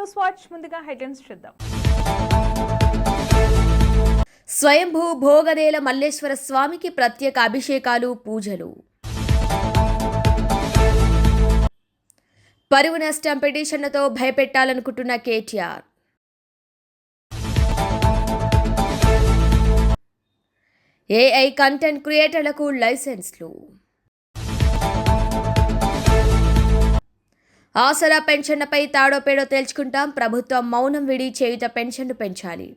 News watch ముందుగా headlines చూద్దాం. స్వయంభూ భోగదేల మల్లేశ్వర స్వామికి ప్రత్యేక అభిషేకాలు పూజలు. పరువు నష్టం పిటిషన్లతో భయపెట్టాలనుకుంటున్న కేటీఆర్. ఏఐ కంటెంట్ క్రియేటర్లకు లైసెన్స్లు. ఆసరా పెన్షన్లపై తాడోపేడో తేల్చుకుంటాం. ప్రభుత్వం మౌనం విడి చేయుత పెన్షన్లు పెంచాలి.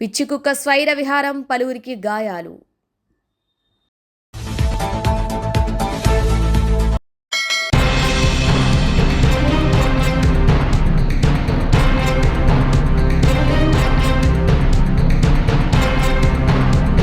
పిచ్చికుక్క స్వైర విహారం పలువురికి గాయాలు.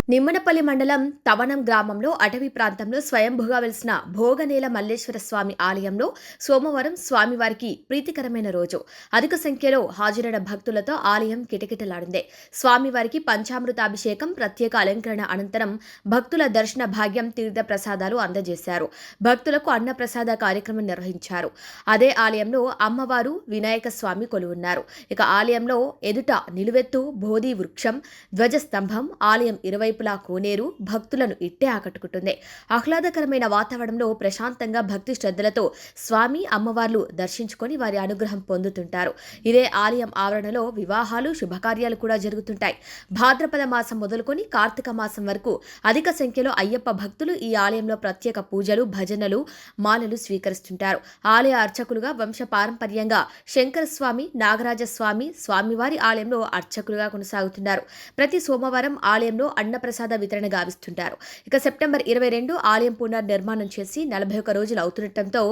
నిమ్మనపల్లి మండలం తవనం గ్రామంలో అటవీ ప్రాంతంలో స్వయంభుగా వెలిసిన భోగనేల మల్లేశ్వర స్వామి ఆలయంలో సోమవారం స్వామివారికి ప్రీతికరమైన రోజు. అధిక సంఖ్యలో హాజరైన భక్తులతో ఆలయం కిటకిటలాడింది. స్వామివారికి పంచామృతాభిషేకం ప్రత్యేక అలంకరణ అనంతరం భక్తుల దర్శన భాగ్యం తీర్థ ప్రసాదాలు అందజేశారు. భక్తులకు అన్నప్రసాద కార్యక్రమం నిర్వహించారు. అదే ఆలయంలో అమ్మవారు వినాయక స్వామి కొలువున్నారు. ఇక ఆలయంలో ఎదుట నిలువెత్తు బోధి వృక్షం ధ్వజస్తంభం ఆలయం ఇరువైపులా కోనేరు భక్తులను ఇట్టే ఆకట్టుకుంటుంది. ఆహ్లాదకరమైన వాతావరణంలో ప్రశాంతంగా భక్తి శ్రద్ధలతో స్వామి అమ్మవార్లు దర్శించుకొని వారి అనుగ్రహం పొందుతుంటారు. ఇదే ఆలయం ఆవరణలో వివాహాలు శుభకార్యాలు కూడా జరుగుతుంటాయి. భాద్రపద మాసం మొదలుకొని కార్తీక మాసం వరకు అధిక సంఖ్యలో అయ్యప్ప భక్తులు ఈ ఆలయంలో ప్రత్యేక పూజలు భజనలు మాలలు స్వీకరిస్తుంటారు. ఆలయ అర్చకులుగా వంశ పారంపర్యంగా శంకర స్వామి నాగరాజ స్వామి స్వామివారి ఆలయంలో అర్చకులుగా కొనసాగుతున్నారు. ప్రతి సోమవారం ఆలయంలో ప్రసాద వితరణ గావిస్తుంటారు. ఇక సెప్టెంబర్ ఇరవై రెండు ఆలయం పునర్నిర్మాణం చేసి నలభై ఒక్క రోజులు అవుతుండటంతో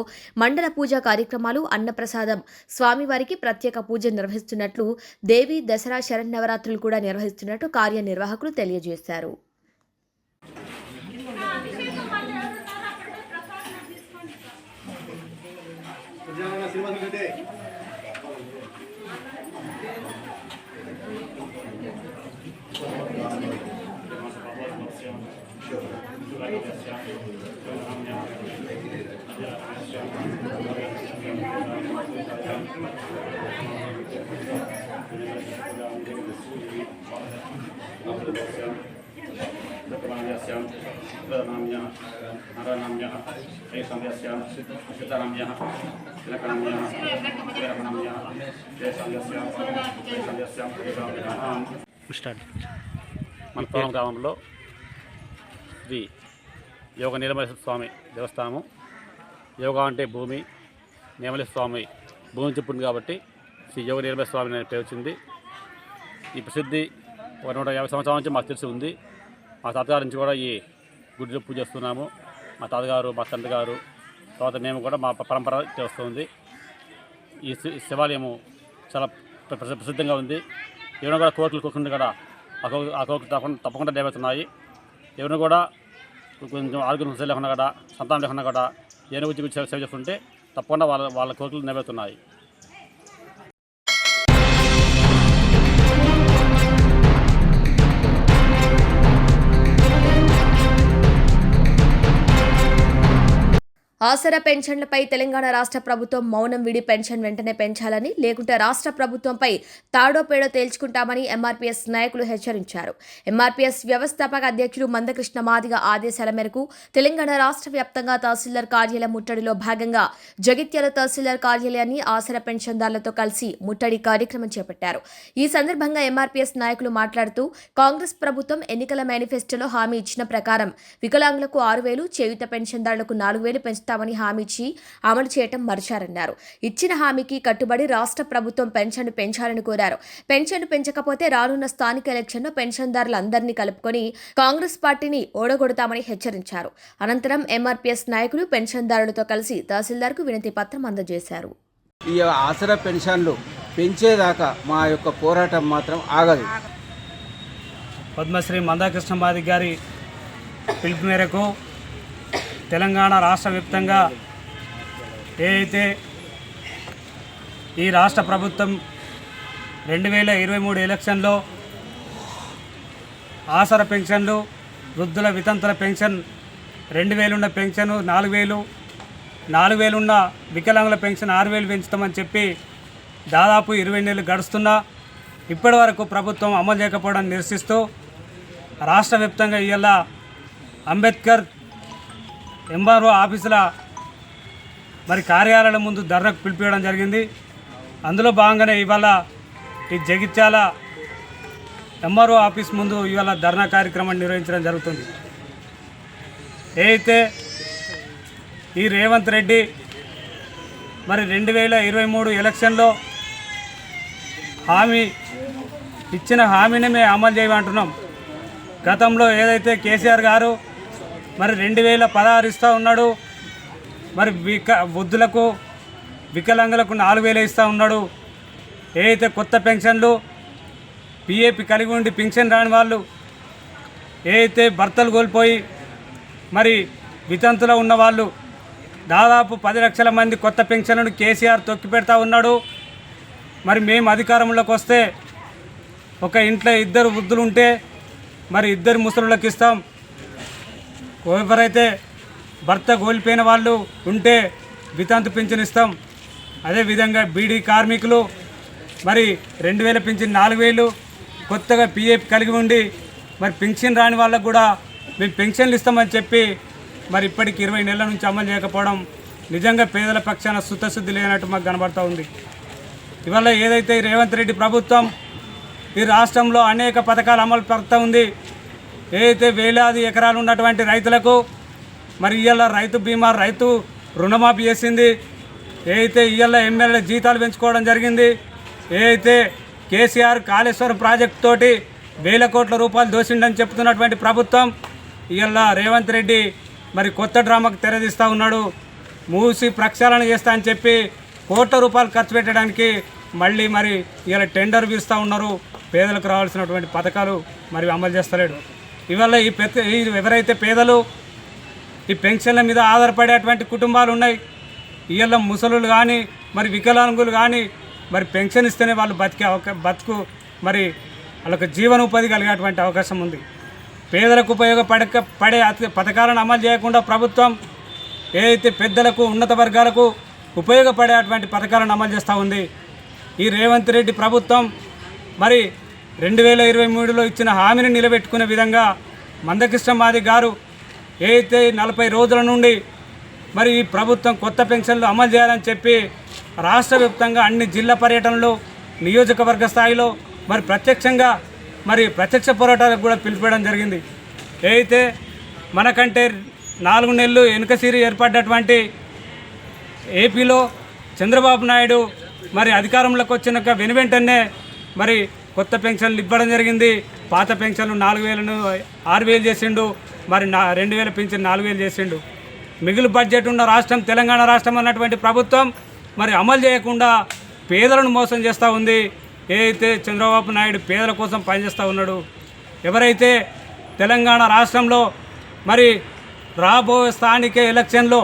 మండల పూజా కార్యక్రమాలు అన్నప్రసాదం స్వామివారికి ప్రత్యేక పూజ నిర్వహిస్తున్నట్లు దేవి దసరా శరన్నవరాత్రులు కూడా నిర్వహిస్తున్నట్టు కార్యనిర్వాహకులు తెలియజేశారు. స్టార్ట్. మన తోలం గ్రామంలో శ్రీ యోగ నీలమలేశ్వర స్వామి దేవస్థానము. యోగా అంటే భూమి నీలమలేశ్వర స్వామి భూమి చెప్పింది కాబట్టి శ్రీ యోగ నీలమలేశ్వర స్వామి అనే పేరు వచ్చింది. ఈ ప్రసిద్ధి ఒక నూట యాభై సంవత్సరాల నుంచి మాకు తెలిసి ఉంది. మా తాతగారి నుంచి కూడా ఈ గుడిలో పూజ చేస్తున్నాము. మా తాతగారు మా తండ్రి గారు తర్వాత మేము కూడా మా పరంపర చేస్తుంది. ఈ శి- శివాలయము చాలా ప్ర- ప్రసిద్ధంగా ఉంది. ఎవరైనా కూడా కోర్టులు కోరుకుంటే కూడా ఆ కోరిక తప్పకుండా తప్పకుండా నెరవేరుతున్నాయి. ఎవరైనా కూడా కొంచెం ఆరోగ్యం లేకుండా కూడా సంతానం లేకుండా కూడా ఏనుగు వచ్చి సేవ సేవ చేస్తుంటే తప్పకుండా వాళ్ళ వాళ్ళ కోరికలు నెరవేరుతున్నాయి. ఆసరా పెన్షన్లపై తెలంగాణ రాష్ట్ర ప్రభుత్వం మౌనం విడి పెన్షన్ వెంటనే పెంచాలని లేకుంటే రాష్ట్ర ప్రభుత్వంపై తాడో పేడో తేల్చుకుంటామని ఎంఆర్పీఎస్ నాయకులు హెచ్చరించారు. ఎంఆర్పీఎస్ వ్యవస్థాపక అధ్యక్షుడు మందకృష్ణ మాదిగ ఆదేశాల మేరకు తెలంగాణ రాష్ట్ర వ్యాప్తంగా తహసీల్దార్ కార్యాలయం ముట్టడిలో భాగంగా జగిత్యాల తహసీల్దార్ కార్యాలయాన్ని ఆసరా పెన్షన్దారులతో కలిసి ముట్టడి కార్యక్రమం చేపట్టారు. ఈ సందర్భంగా ఎంఆర్పీఎస్ నాయకులు మాట్లాడుతూ కాంగ్రెస్ ప్రభుత్వం ఎన్నికల మేనిఫెస్టోలో హామీ ఇచ్చిన ప్రకారం వికలాంగులకు ఆరు వేలు చేయుత పెన్షన్దారులకు నాలుగు వేలు పెంచుతారు పెంచుతామని హామీ ఇచ్చి అమలు చేయటం మర్చారన్నారు. ఇచ్చిన హామీకి కట్టుబడి రాష్ట్ర ప్రభుత్వం పెన్షన్ పెంచాలని కోరారు. పెన్షన్ పెంచకపోతే రానున్న స్థానిక ఎలక్షన్లో పెన్షన్దారులందరినీ కలుపుకొని కాంగ్రెస్ పార్టీని ఓడగొడతామని హెచ్చరించారు. అనంతరం ఎంఆర్పీఎస్ నాయకులు పెన్షన్దారులతో కలిసి తహసీల్దార్కు వినతి పత్రం అందజేశారు. ఈ ఆసరా పెన్షన్లు పెంచేదాకా మా యొక్క పోరాటం మాత్రం ఆగదు. పద్మశ్రీ మందాకృష్ణ మాది గారి పిలుపు మేరకు తెలంగాణ రాష్ట్ర వ్యాప్తంగా ఏదైతే ఈ రాష్ట్ర ప్రభుత్వం రెండు వేల ఇరవై మూడు ఎలక్షన్లో ఆసర పెన్షన్లు వృద్ధుల వితంతుల పెన్షన్ రెండు వేలున్న పెన్షన్ నాలుగు వేలు నాలుగు వేలున్న వికలాంగుల పెన్షన్ ఆరు వేలు పెంచుతామని చెప్పి దాదాపు ఇరవై నెలలు గడుస్తున్నా ఇప్పటి వరకు ప్రభుత్వం అమలు చేయకపోవడం నిరసిస్తూ రాష్ట్ర వ్యాప్తంగా ఇవాళ అంబేద్కర్ ఎంఆర్ఓ ఆఫీసుల మరి కార్యాలయాల ముందు ధర్నకు పిలిపించడం జరిగింది. అందులో భాగంగానే ఇవాళ ఈ జగిత్యాల ఎంఆర్ఓ ఆఫీస్ ముందు ఇవాళ ధర్నా కార్యక్రమాన్ని నిర్వహించడం జరుగుతుంది. ఏదైతే ఈ రేవంత్ రెడ్డి మరి రెండు వేల ఇరవై మూడు ఎలక్షన్లో హామీ ఇచ్చిన హామీని మేము అమలు చేయమంటున్నాం. గతంలో ఏదైతే కేసీఆర్ గారు మరి రెండు వేల పదహారు ఇస్తూ ఉన్నాడు. మరి విక వృద్ధులకు వికలాంగులకు నాలుగు వేలు ఇస్తూ ఉన్నాడు. ఏదైతే కొత్త పెన్షన్లు పిఏపి కలిగి ఉండి పెన్షన్ రాని వాళ్ళు ఏదైతే భర్తలు కోల్పోయి మరి వితంతులో ఉన్న వాళ్ళు దాదాపు పది లక్షల మంది కొత్త పెన్షన్లను కేసీఆర్ తొక్కి పెడతా ఉన్నాడు. మరి మేము అధికారంలోకి వస్తే ఒక ఇంట్లో ఇద్దరు వృద్ధులు ఉంటే మరి ఇద్దరు ముసలులకు ఇస్తాం. ఎవరైతే భర్త కోల్పోయిన వాళ్ళు ఉంటే వితంతు పింఛన్ ఇస్తాం. అదేవిధంగా బీడీ కార్మికులు మరి రెండు వేల పింఛన్ నాలుగు వేలు కొత్తగా పిఎఫ్ కలిగి ఉండి మరి పెన్షన్ రాని వాళ్ళకు కూడా మేము పెన్షన్లు ఇస్తామని చెప్పి మరి ఇప్పటికి ఇరవై నెలల నుంచి అమలు చేయకపోవడం నిజంగా పేదల పక్షాన శుద్ధశుద్ధి లేనట్టు మాకు కనబడుతూ ఉంది. ఇవాళ ఏదైతే రేవంత్ రెడ్డి ప్రభుత్వం ఈ రాష్ట్రంలో అనేక పథకాలు అమలు పడుతూ ఉంది ఏదైతే వేలాది ఎకరాలు ఉన్నటువంటి రైతులకు మరి ఇవాళ రైతు బీమా రైతు రుణమాఫీ చేసింది ఏదైతే ఇవాళ ఎమ్మెల్యే జీతాలు పెంచుకోవడం జరిగింది ఏదైతే కేసీఆర్ కాళేశ్వరం ప్రాజెక్టు తోటి వేల కోట్ల రూపాయలు దోసిండని చెప్తున్నటువంటి ప్రభుత్వం ఇవాళ రేవంత్ రెడ్డి మరి కొత్త డ్రామాకు తెరదీస్తూ ఉన్నాడు మూసి ప్రక్షాళన చేస్తా అని చెప్పి కోట్ల రూపాయలు ఖర్చు పెట్టడానికి మళ్ళీ మరి ఇలా టెండర్ పిలుస్తూ ఉన్నారు పేదలకు రావాల్సినటువంటి పథకాలు మరి అమలు చేస్తలేడు. ఇవాళ ఈ పెద్ద ఈ ఎవరైతే పేదలు ఈ పెన్షన్ల మీద ఆధారపడేటువంటి కుటుంబాలు ఉన్నాయి ఇవాళ ముసలులు కానీ మరి వికలాంగులు కానీ మరి పెన్షన్ ఇస్తేనే వాళ్ళు బతికే అవకా బతుకు మరి వాళ్ళకు జీవనోపాధి కలిగేటువంటి అవకాశం ఉంది. పేదలకు ఉపయోగపడక పడే అతి- పథకాలను అమలు చేయకుండా ప్రభుత్వం ఏదైతే పెద్దలకు ఉన్నత వర్గాలకు ఉపయోగపడేటువంటి పథకాలను అమలు చేస్తూ ఉంది. ఈ రేవంత్ రెడ్డి ప్రభుత్వం మరి రెండు వేల ఇరవై మూడులో ఇచ్చిన హామీని నిలబెట్టుకునే విధంగా మందకృష్ణ మాది గారు ఏదైతే నలభై రోజుల నుండి మరి ఈ ప్రభుత్వం కొత్త పెన్షన్లు అమలు చేయాలని చెప్పి రాష్ట్ర వ్యాప్తంగా అన్ని జిల్లా పర్యటనలు నియోజకవర్గ స్థాయిలో మరి ప్రత్యక్షంగా మరి ప్రత్యక్ష పోరాటాలకు కూడా పిలిపేయడం జరిగింది. ఏదైతే మనకంటే నాలుగు నెలలు వెనుక వెనుకసిరి ఏర్పడ్డటువంటి ఏపీలో చంద్రబాబు నాయుడు మరి అధికారంలోకి వచ్చినాక వెను వెంటనే మరి కొత్త పెన్షన్లు ఇవ్వడం జరిగింది. పాత పెన్షన్లు నాలుగు వేలను ఆరు వేలు చేసిండు. మరి నా రెండు వేల పెన్షన్ నాలుగు వేలు చేసిండు. మిగులు బడ్జెట్ ఉన్న రాష్ట్రం తెలంగాణ రాష్ట్రం అన్నటువంటి ప్రభుత్వం మరి అమలు చేయకుండా పేదలను మోసం చేస్తూ ఉంది. ఏదైతే చంద్రబాబు నాయుడు పేదల కోసం పనిచేస్తూ ఉన్నాడు ఎవరైతే తెలంగాణ రాష్ట్రంలో మరి రాబోయే స్థానిక ఎలక్షన్లో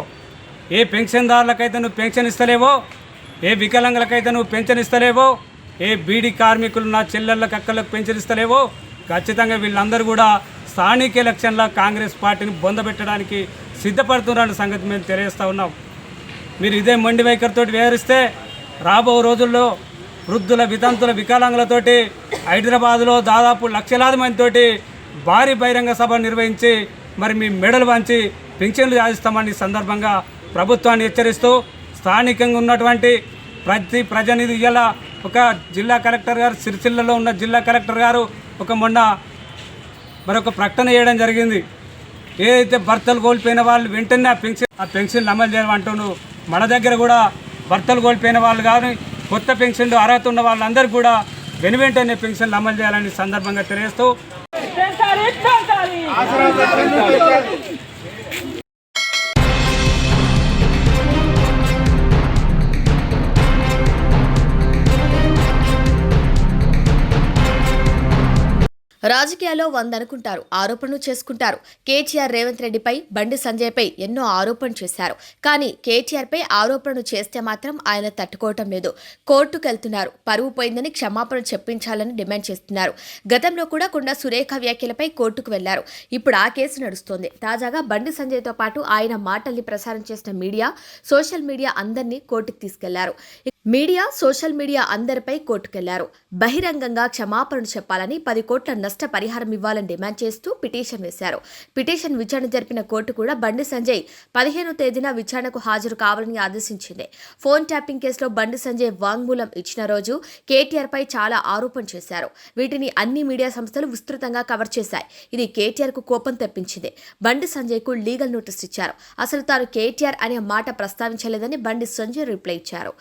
ఏ పెన్షన్దారులకైతే నువ్వు పెన్షన్ ఇస్తలేవో ఏ వికలాంగులకైతే నువ్వు పెన్షన్ ఇస్తలేవో ఏ బీడీ కార్మికులు నా చెల్లెళ్ళకి అక్కలకు పెంచరిస్తలేవో? ఖచ్చితంగా వీళ్ళందరూ కూడా స్థానిక ఎలక్షన్లో కాంగ్రెస్ పార్టీని బొందబెట్టడానికి సిద్ధపడుతున్నారన్న సంగతి మేము తెలియజేస్తూ ఉన్నాం. మీరు ఇదే మొండి వైఖరితో వ్యవహరిస్తే రాబో రోజుల్లో వృద్ధుల వితంతుల వికలాంగులతోటి హైదరాబాదులో దాదాపు లక్షలాది మందితోటి భారీ బహిరంగ సభ నిర్వహించి మరి మీ మెడలు వంచి పింఛన్లు సాధిస్తామని ఈ సందర్భంగా ప్రభుత్వాన్ని హెచ్చరిస్తూ స్థానికంగా ఉన్నటువంటి ప్రతి ప్రజనిధి ఇలా ఒక జిల్లా కలెక్టర్ గారు సిరిసిల్లలో ఉన్న జిల్లా కలెక్టర్ గారు ఒక మొన్న మరొక ప్రకటన చేయడం జరిగింది. ఏదైతే భర్తలు కోల్పోయిన వాళ్ళు వెంటనే ఆ పెన్షన్ ఆ పెన్షన్లు అమలు చేయాలంటున్నారు మన దగ్గర కూడా భర్తలు కోల్పోయిన వాళ్ళు కానీ కొత్త పెన్షన్లు అర్హత ఉన్న వాళ్ళందరూ కూడా వెను వెంటనే పెన్షన్లు అమలు చేయాలని సందర్భంగా తెలియజేస్తూ రాజకీయాల్లో వంద అనుకుంటారు ఆరోపణలు చేసుకుంటారు. కేటీఆర్ రేవంత్ రెడ్డిపై బండి సంజయ్పై ఎన్నో ఆరోపణలు చేశారు. కానీ కేటీఆర్పై ఆరోపణలు చేస్తే మాత్రం ఆయన తట్టుకోవటం లేదు. కోర్టుకు వెళ్తున్నారు పరువు పోయిందని క్షమాపణ చెప్పించాలని డిమాండ్ చేస్తున్నారు. గతంలో కూడా కొండ సురేఖ వ్యాఖ్యలపై కోర్టుకు వెళ్ళారు. ఇప్పుడు ఆ కేసు నడుస్తోంది. తాజాగా బండి సంజయ్తో పాటు ఆయన మాటల్ని ప్రసారం చేసిన మీడియా సోషల్ మీడియా అందరినీ కోర్టుకు తీసుకెళ్ళారు. మీడియా సోషల్ మీడియా అందరిపై కోర్టుకెళ్ళారు. బహిరంగంగా క్షమాపణలు చెప్పాలని పది కోట్ల నష్ట పరిహారం ఇవ్వాలని డిమాండ్ చేస్తూ పిటిషన్ వేశారు. పిటిషన్ విచారణ జరిపిన కోర్టు కూడా బండి సంజయ్ పదిహేనో తేదీన విచారణకు హాజరు కావాలని ఆదేశించింది. ఫోన్ ట్యాపింగ్ కేసులో బండి సంజయ్ వాంగ్మూలం ఇచ్చిన రోజు కేటీఆర్ పై చాలా ఆరోపణ చేశారు. వీటిని అన్ని మీడియా సంస్థలు విస్తృతంగా కవర్ చేశాయి. ఇది కేటీఆర్కు కోపం తెప్పించింది. బండి సంజయ్కు లీగల్ నోటీస్ ఇచ్చారు. అసలు తాను కేటీఆర్ అనే మాట ప్రస్తావించలేదని బండి సంజయ్ రిప్లై ఇచ్చారు.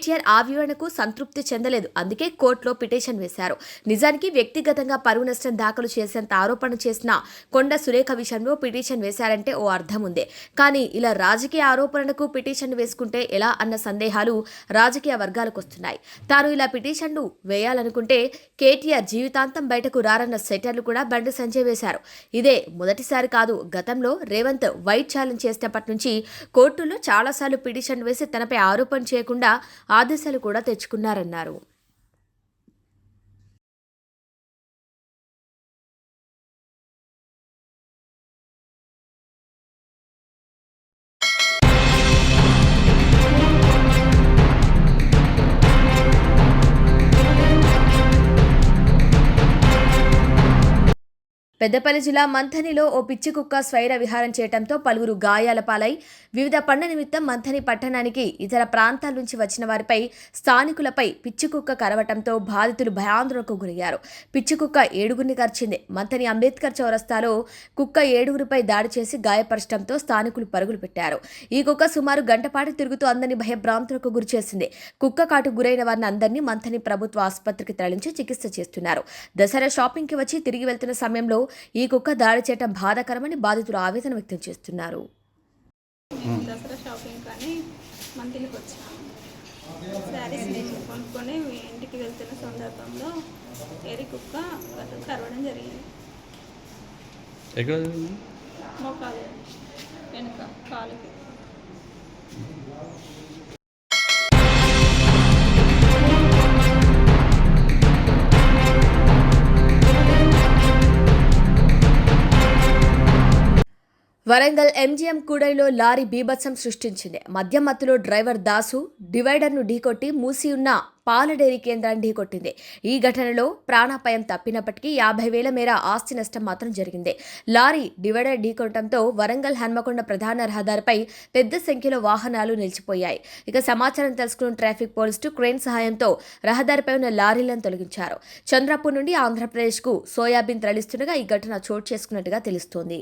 కేటీఆర్ ఆవిరణకు సంతృప్తి చెందలేదు. అందుకే కోర్టులో పిటిషన్ వేశారు. నిజానికి వ్యక్తిగతంగా పరువు నష్టం దాఖలు చేసేంత ఆరోపణ చేసిన కొండ సురేఖ విషయంలో పిటిషన్ వేశారంటే ఓ అర్థం ఉంది. కానీ ఇలా రాజకీయ ఆరోపణలకు పిటిషన్ వేసుకుంటే ఎలా అన్న సందేహాలు రాజకీయ వర్గాలకు వస్తున్నాయి. తాను ఇలా పిటిషన్లు వేయాలనుకుంటే కేటీఆర్ జీవితాంతం బయటకు రారన్న సెటర్లు కూడా బండి సంజయ్ వేశారు. ఇదే మొదటిసారి కాదు గతంలో రేవంత్ వైట్ ఛాలెంజ్ చేసినప్పటి నుంచి కోర్టులో చాలాసార్లు పిటిషన్ వేసి తనపై ఆరోపణ చేయకుండా ఆదేశాలు కూడా తెచ్చుకున్నారన్నారు. పెద్దపల్లి జిల్లా మంథనిలో ఓ పిచ్చి కుక్క స్వైర విహారం చేయడంతో పలువురు గాయాల పాలై వివిధ పనుల నిమిత్తం మంథని పట్టణానికి ఇతర ప్రాంతాల నుంచి వచ్చిన వారిపై స్థానికులపై పిచ్చి కుక్క కరవటంతో బాధితులు భయాందోళనకు గురయ్యారు. పిచ్చి కుక్క ఏడుగురిని కరిచింది. మంథని అంబేద్కర్ చౌరస్తాలో కుక్క ఏడుగురిపై దాడి చేసి గాయపరచడంతో స్థానికులు పరుగులు పెట్టారు. ఈ కుక్క సుమారు గంటపాటు తిరుగుతూ అందరినీ భయభ్రాంతులకు గురిచేసింది కుక్క కాటు గురైన వారిని అందరినీ మంథని ప్రభుత్వ ఆసుపత్రికి తరలించి చికిత్స చేస్తున్నారు. దసరా షాపింగ్కి వచ్చి తిరిగి వెళ్తున్న సమయంలో ఈ కుక్క దాడి చేయటం బాధాకరమని బాధితులు ఆవేదన వ్యక్తం చేస్తున్నారు. నేను దసరా షాపింగ్ కానీ మంత్లీకి వచ్చాను శారీస్ నేను కొనుక్కొని ఇంటికి వెళ్తున్న సందర్భంలో ఎరి కుక్క కరవడం జరిగింది. ఎక్కడ మోకాలు వెనుక కాలుకి. వరంగల్ ఎంజీఎం కూడలిలో లారీ బీభత్సం సృష్టించింది. మద్యం మత్తులో డ్రైవర్ దాసు డివైడర్ను ఢీకొట్టి మూసి ఉన్న పాల డైరీ కేంద్రాన్ని ఢీకొట్టింది ఈ ఘటనలో ప్రాణాపాయం తప్పినప్పటికీ యాభై వేల మేర ఆస్తి నష్టం మాత్రం జరిగింది. లారీ డివైడర్ ఢీకొట్టడంతో వరంగల్ హన్మకొండ ప్రధాన రహదారిపై పెద్ద సంఖ్యలో వాహనాలు నిలిచిపోయాయి. ఇక సమాచారం తెలుసుకున్న ట్రాఫిక్ పోలీసులు క్రేన్ సహాయంతో రహదారిపై ఉన్న లారీలను తొలగించారు. చంద్రపూర్ నుండి ఆంధ్రప్రదేశ్కు సోయాబీన్ తరలిస్తుండగా ఈ ఘటన చోటు చేసుకున్నట్టుగా తెలుస్తోంది.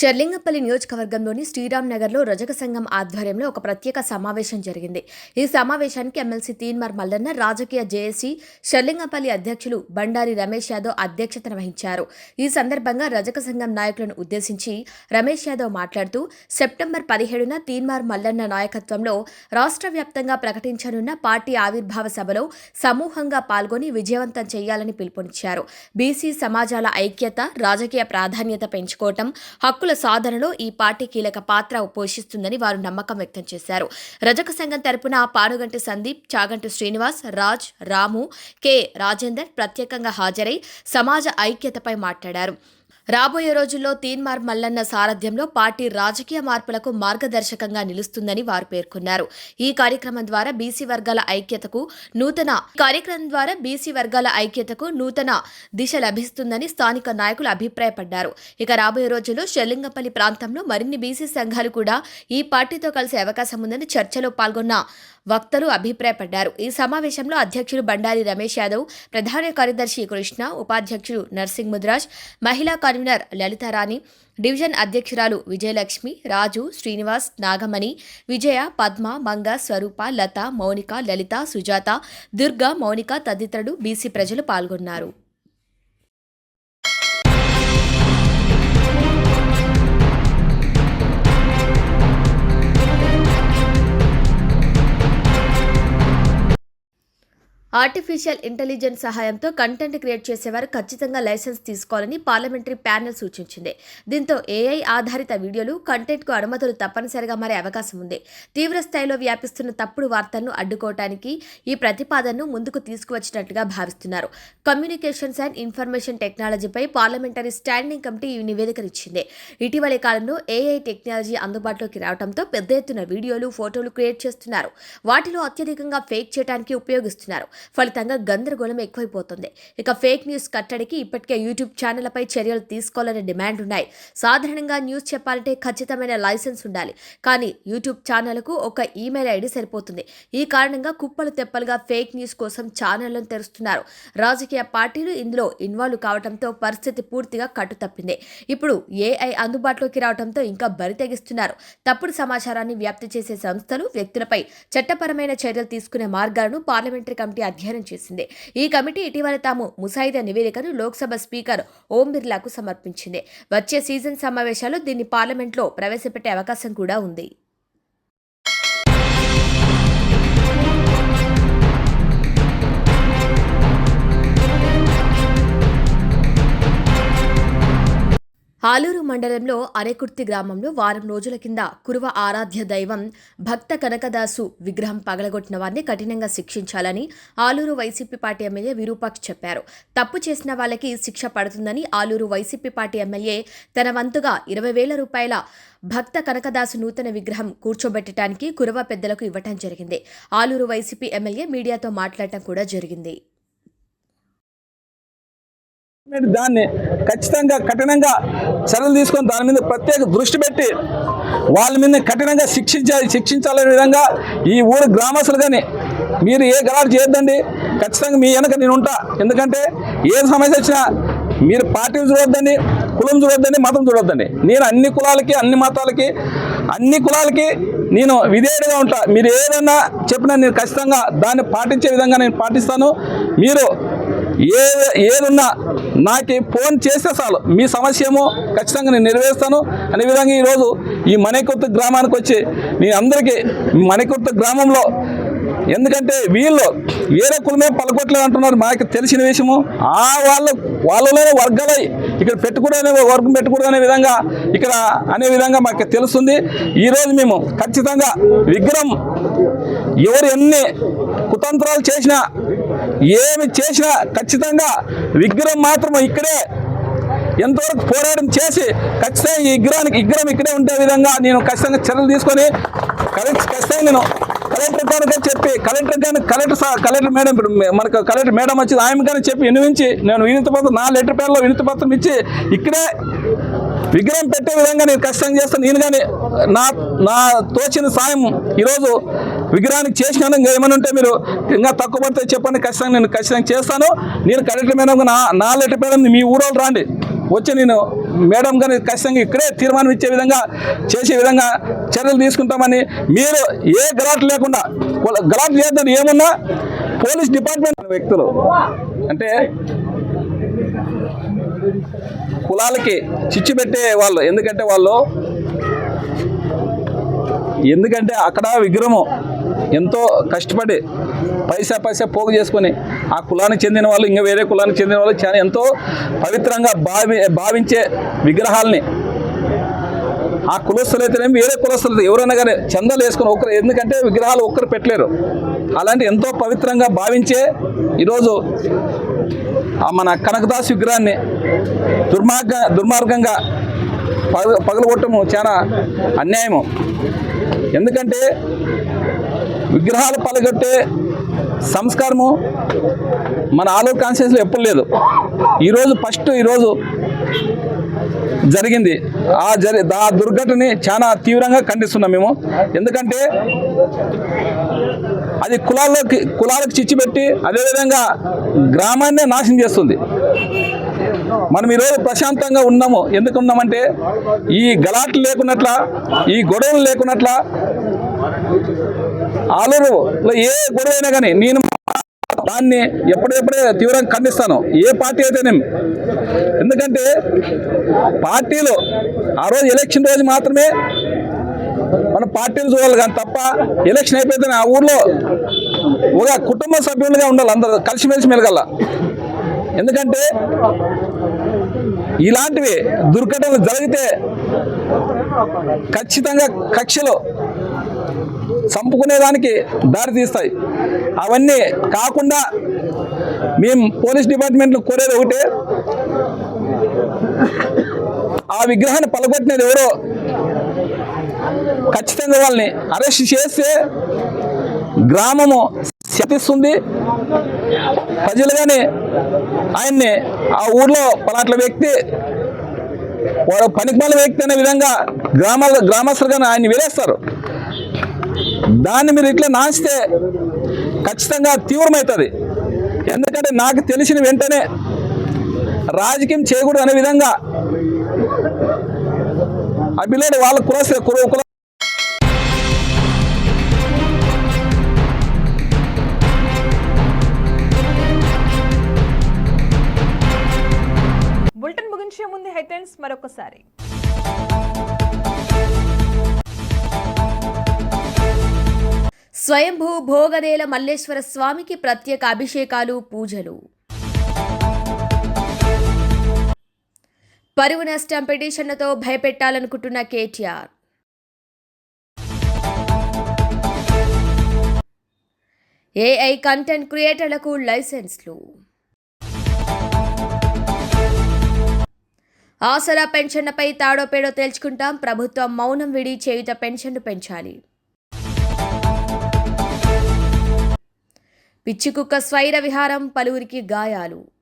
షెర్లింగపల్లి నియోజకవర్గంలోని శ్రీరామ్ నగర్లో రజక సంఘం ఆధ్వర్యంలో ఒక ప్రత్యేక సమావేశం జరిగింది. ఈ సమావేశానికి ఎమ్మెల్సీ తీన్మార్ మల్లన్న రాజకీయ జేఏసీ షర్లింగపల్లి అధ్యక్షులు బండారి రమేష్ యాదవ్ అధ్యక్షతన వహించారు. ఈ సందర్భంగా రజక సంఘం నాయకులను ఉద్దేశించి రమేష్ యాదవ్ మాట్లాడుతూ సెప్టెంబర్ పదిహేడున తీన్మార్ మల్లన్న నాయకత్వంలో రాష్ట్ర వ్యాప్తంగా ప్రకటించనున్న పార్టీ ఆవిర్భావ సభలో సమూహంగా పాల్గొని విజయవంతం చేయాలని పిలుపునిచ్చారు. బీసీ సమాజాల ఐక్యత రాజకీయ ప్రాధాన్యత పెంచుకోవటం హక్కుల సాధనలో ఈ పార్టీ కీలక పాత్ర పోషిస్తుందని వారు నమ్మకం వ్యక్తం చేశారు. రజక సంఘం తరపున పానుగంటి సందీప్ చాగంటి శ్రీనివాస్ రాజ్ రాము కె. రాజేందర్ ప్రత్యేకంగా హాజరై సమాజ ఐక్యతపై మాట్లాడారు. రాబోయే రోజుల్లో తీన్మార్ మల్లన్న సారథ్యంలో పార్టీ రాజకీయ మార్పులకు మార్గదర్శకంగా నిలుస్తుందని వారు పేర్కొన్నారు. ఈ కార్యక్రమం ద్వారా బీసీ వర్గాల ఐక్యతకు నూతన కార్యక్రమం ద్వారా బీసీ వర్గాల ఐక్యతకు నూతన దిశ లభిస్తుందని స్థానిక నాయకులు అభిప్రాయపడ్డారు. ఇక రాబోయే రోజుల్లో షెల్లింగపల్లి ప్రాంతంలో మరిన్ని బీసీ సంఘాలు కూడా ఈ పార్టీతో కలిసే అవకాశం ఉందని చర్చలో పాల్గొన్న వక్తలు అభిప్రాయపడ్డారు. ఈ సమావేశంలో అధ్యక్షుడు బండారి రమేష్ యాదవ్ ప్రధాన కార్యదర్శి కృష్ణ ఉపాధ్యక్షుడు నర్సింగ్ ముద్రాజ్ మహిళా కన్వీనర్ లలితారాణి డివిజన్ అధ్యక్షురాలు విజయలక్ష్మి రాజు శ్రీనివాస్ నాగమణి విజయ పద్మ మంగ స్వరూప లత మౌనిక లలిత సుజాత దుర్గ మౌనిక తదితరులు బీసీ ప్రజలు పాల్గొన్నారు. ఆర్టిఫిషియల్ ఇంటెలిజెన్స్ సహాయంతో కంటెంట్ క్రియేట్ చేసేవారు ఖచ్చితంగా లైసెన్స్ తీసుకోవాలని పార్లమెంటరీ ప్యానెల్ సూచించింది. దీంతో ఏఐ ఆధారిత వీడియోలు కంటెంట్కు అనుమతులు తప్పనిసరిగా మారే అవకాశం ఉంది. తీవ్ర స్థాయిలో వ్యాపిస్తున్న తప్పుడు వార్తలను అడ్డుకోవటానికి ఈ ప్రతిపాదనను ముందుకు తీసుకువచ్చినట్టుగా భావిస్తున్నారు. కమ్యూనికేషన్స్ అండ్ ఇన్ఫర్మేషన్ టెక్నాలజీపై పార్లమెంటరీ స్టాండింగ్ కమిటీ ఈ నివేదికనిచ్చింది ఇటీవలి కాలంలో ఏఐ టెక్నాలజీ అందుబాటులోకి రావడంతో పెద్ద ఎత్తున వీడియోలు ఫోటోలు క్రియేట్ చేస్తున్నారు. వాటిలో అత్యధికంగా ఫేక్ చేయడానికి ఉపయోగిస్తున్నారు. ఫలితంగా గందరగోళం ఎక్కువైపోతుంది. ఇక ఫేక్ న్యూస్ కట్టడికి ఇప్పటికే యూట్యూబ్ ఛానళ్ళపై చర్యలు తీసుకోవాలనే డిమాండ్ ఉన్నాయి. సాధారణంగా న్యూస్ చెప్పాలంటే ఖచ్చితమైన లైసెన్స్ ఉండాలి. కానీ యూట్యూబ్ ఛానళ్ళకు ఒక ఈమెయిల్ ఐడి సరిపోతుంది. ఈ కారణంగా కుప్పలు తెప్పలుగా ఫేక్ న్యూస్ కోసం ఛానళ్ళను తెరుస్తున్నారు. రాజకీయ పార్టీలు ఇందులో ఇన్వాల్వ్ కావడంతో పరిస్థితి పూర్తిగా కట్టుతప్పింది. ఇప్పుడు ఏఐ అందుబాటులోకి రావడంతో ఇంకా బరితెగిస్తున్నారు తప్పుడు సమాచారాన్ని వ్యాప్తి చేసే సంస్థలు వ్యక్తులపై చట్టపరమైన చర్యలు తీసుకునే మార్గాలను పార్లమెంటరీ కమిటీ అధ్యయనం చేసింది. ఈ కమిటీ ఇటీవల తాము ముసాయిదా నివేదికను లోక్సభ స్పీకర్ ఓం బిర్లాకు సమర్పించింది. వచ్చే సీజన్ సమావేశాల్లో దీన్ని పార్లమెంట్లో ప్రవేశపెట్టే అవకాశం కూడా ఉంది. ఆలూరు మండలంలో అరేకుర్తి గ్రామంలో వారం రోజుల కింద కురువ ఆరాధ్య దైవం భక్త కనకదాసు విగ్రహం పగలగొట్టిన వారిని కఠినంగా శిక్షించాలని Aluru YCP party MLA Virupaksha చెప్పారు. తప్పు చేసిన వాళ్ళకి శిక్ష పడుతుందని ఆలూరు వైసీపీ పార్టీ ఎమ్మెల్యే తన వంతుగా ఇరవై వేల రూపాయల భక్త కనకదాసు నూతన విగ్రహం కూర్చోబెట్టడానికి కురవ పెద్దలకు ఇవ్వటం జరిగింది. ఆలూరు వైసీపీ ఎమ్మెల్యే మీడియాతో మాట్లాడటం కూడా జరిగింది. దాన్ని ఖచ్చితంగా కఠినంగా చర్యలు తీసుకొని దాని మీద ప్రత్యేక దృష్టి పెట్టి వాళ్ళ మీద కఠినంగా శిక్షించాలి శిక్షించాలనే విధంగా ఈ ఊరు గ్రామస్తులు కానీ మీరు ఏ గలాడు చేయొద్దండి. ఖచ్చితంగా మీ వెనక నేను ఉంటా. ఎందుకంటే ఏ సమస్య వచ్చినా మీరు పార్టీలు చూడొద్దండి కులం చూడొద్దండి మతం చూడొద్దండి. నేను అన్ని కులాలకి అన్ని మతాలకి అన్ని కులాలకి నేను విధేయుడిగా ఉంటా. మీరు ఏదన్నా చెప్పినా నేను ఖచ్చితంగా దాన్ని పాటించే విధంగా నేను పాటిస్తాను. మీరు ఏ ఏదున్నా నాకు ఫోన్ చేస్తే చాలు. మీ సమస్య ఏమో ఖచ్చితంగా నేను నెరవేరుస్తాను. అనే విధంగా ఈరోజు ఈ మణికొత్త గ్రామానికి వచ్చి నేను అందరికీ మణికొత్త గ్రామంలో ఎందుకంటే వీళ్ళు వేరే కులమే పలకొట్లేదు అంటున్నారు. మాకు తెలిసిన విషయము. ఆ వాళ్ళ వాళ్ళలోనే వర్గాలై ఇక్కడ పెట్టుకూడదనే వర్గం పెట్టుకూడదనే విధంగా ఇక్కడ అనే విధంగా మాకు తెలుస్తుంది. ఈరోజు మేము ఖచ్చితంగా విగ్రహం ఎవరు ఎన్ని కుతంత్రాలు చేసినా ఏమి చేసినా ఖచ్చితంగా విగ్రహం మాత్రం ఇక్కడే ఎంతవరకు పోరాటం చేసి ఖచ్చితంగా ఈ విగ్రహానికి విగ్రహం ఇక్కడే ఉండే విధంగా నేను ఖచ్చితంగా చర్యలు తీసుకొని కలెక్టర్ ఖచ్చితంగా నేను కలెక్టర్ గారికి చెప్పి కలెక్టర్ గారిని కలెక్టర్ కలెక్టర్ మేడం ఇప్పుడు మనకు కలెక్టర్ మేడం వచ్చింది ఆమె కానీ చెప్పి వినిపించి నేను వినతి పత్రం నా లెటర్ పేర్లో వినతి పత్రం ఇచ్చి ఇక్కడే విగ్రహం పెట్టే విధంగా నేను ఖచ్చితంగా చేస్తాను. నేను కానీ నా నా తోచిన సాయం ఈరోజు విగ్రహానికి చేసినాను ఇంకా ఏమైనా ఉంటే మీరు ఇంకా తక్కువ పడితే చెప్పండి ఖచ్చితంగా నేను ఖచ్చితంగా చేస్తాను. నేను కలెక్టర్ మేడం నా నా లెటర్ పేరు మీ ఊరోళ్ళు రాండి. వచ్చి నేను మేడం గారిని ఖచ్చితంగా ఇక్కడే తీర్మానం ఇచ్చే విధంగా చేసే విధంగా చర్యలు తీసుకుంటామని మీరు ఏ గలాట్ లేకుండా వాళ్ళ గలాట్ చేద్దని ఏమున్నా పోలీస్ డిపార్ట్మెంట్ వ్యక్తులు అంటే కులాలకి చిచ్చు పెట్టే వాళ్ళు ఎందుకంటే వాళ్ళు ఎందుకంటే అక్కడ విగ్రహం ఎంతో కష్టపడి పైసా పైసా పోగు చేసుకొని ఆ కులానికి చెందిన వాళ్ళు ఇంకా వేరే కులానికి చెందిన వాళ్ళు చాలా ఎంతో పవిత్రంగా భావి భావించే విగ్రహాలని ఆ కులస్తులు అయితేనేమి వేరే కులస్తులు. ఎవరైనా కానీ చందాలు వేసుకొని ఒకరు ఎందుకంటే విగ్రహాలు ఒక్కరు పెట్టలేరు. అలాంటి ఎంతో పవిత్రంగా భావించే ఈరోజు ఆ మన కనకదాస్ విగ్రహాన్ని దుర్మార్గ దుర్మార్గంగా పగ పగలగొట్టము చాలా అన్యాయము. ఎందుకంటే విగ్రహాలు పలగొట్టే సంస్కారము మన ఆలో కాన్షియస్లో ఎప్పుడు లేదు. ఈరోజు ఫస్ట్ ఈరోజు జరిగింది. ఆ జరి ఆ దుర్ఘటనని చాలా తీవ్రంగా ఖండిస్తున్నాం మేము. ఎందుకంటే అది కులాల్లోకి కులాలకు చిచ్చిపెట్టి అదేవిధంగా గ్రామాన్నే నాశనం చేస్తుంది. మనం ఈరోజు ప్రశాంతంగా ఉన్నాము. ఎందుకు ఉన్నామంటే ఈ గలాట్లు లేకున్నట్ల ఈ గొడవలు లేకున్నట్ల ఆలూరులో ఏ గొడవ అయినా కానీ నేను దాన్ని ఎప్పుడెప్పుడే తీవ్రంగా ఖండిస్తాను. ఏ పార్టీ అయితేనేం ఎందుకంటే పార్టీలు ఆ రోజు ఎలక్షన్ రోజు మాత్రమే మన పార్టీలు చూడాలి కానీ తప్ప ఎలక్షన్ అయిపోతే ఆ ఊర్లో ఒక కుటుంబ సభ్యులుగా ఉండాలి అందరూ కలిసిమెలిసి మెలగల. ఎందుకంటే ఇలాంటివి దుర్ఘటనలు జరిగితే ఖచ్చితంగా కక్షలు చంపుకునేదానికి దారి తీస్తాయి. అవన్నీ కాకుండా మేము పోలీస్ డిపార్ట్మెంట్లో కోరేది ఒకటే ఆ విగ్రహాన్ని పలగొట్టినది ఎవరో ఖచ్చితంగా వాళ్ళని అరెస్ట్ చేస్తే గ్రామము శతిస్తుంది ప్రజలు కానీ ఆయన్ని ఆ ఊర్లో పలాట్ల వ్యక్తి వాడు పనికిమాల వ్యక్తి అనే విధంగా గ్రామాల గ్రామస్తులు కానీ ఆయన్ని వేరేస్తారు. దాన్ని మీరు ఇట్లా నాచితే ఖచ్చితంగా తీవ్రమవుతుంది. ఎందుకంటే నాకు తెలిసిన వెంటనే రాజకీయం చేయకూడదు అనే విధంగా అభిలేడు వాళ్ళ కుల కుల కుల బులెటిన్ ముగించే ముందు హెడ్లైన్స్ మరొకసారి. స్వయంభూ భోగదేల మల్లేశ్వర స్వామికి ప్రత్యేక అభిషేకాలు పూజలు. పరువు నష్టం పిటిషన్లతో భయపెట్టాలనుకుంటున్న కేటీఆర్. ఏఐ కంటెంట్ క్రియేటర్లకు లైసెన్స్లు. ఆసరా పెన్షన్లపై తాడోపేడో తేల్చుకుంటాం ప్రభుత్వం మౌనం విడి చేయుత పెన్షన్లు పెంచాలి. పిచ్చికుక్క స్వైర విహారం పలువురికి గాయాలు.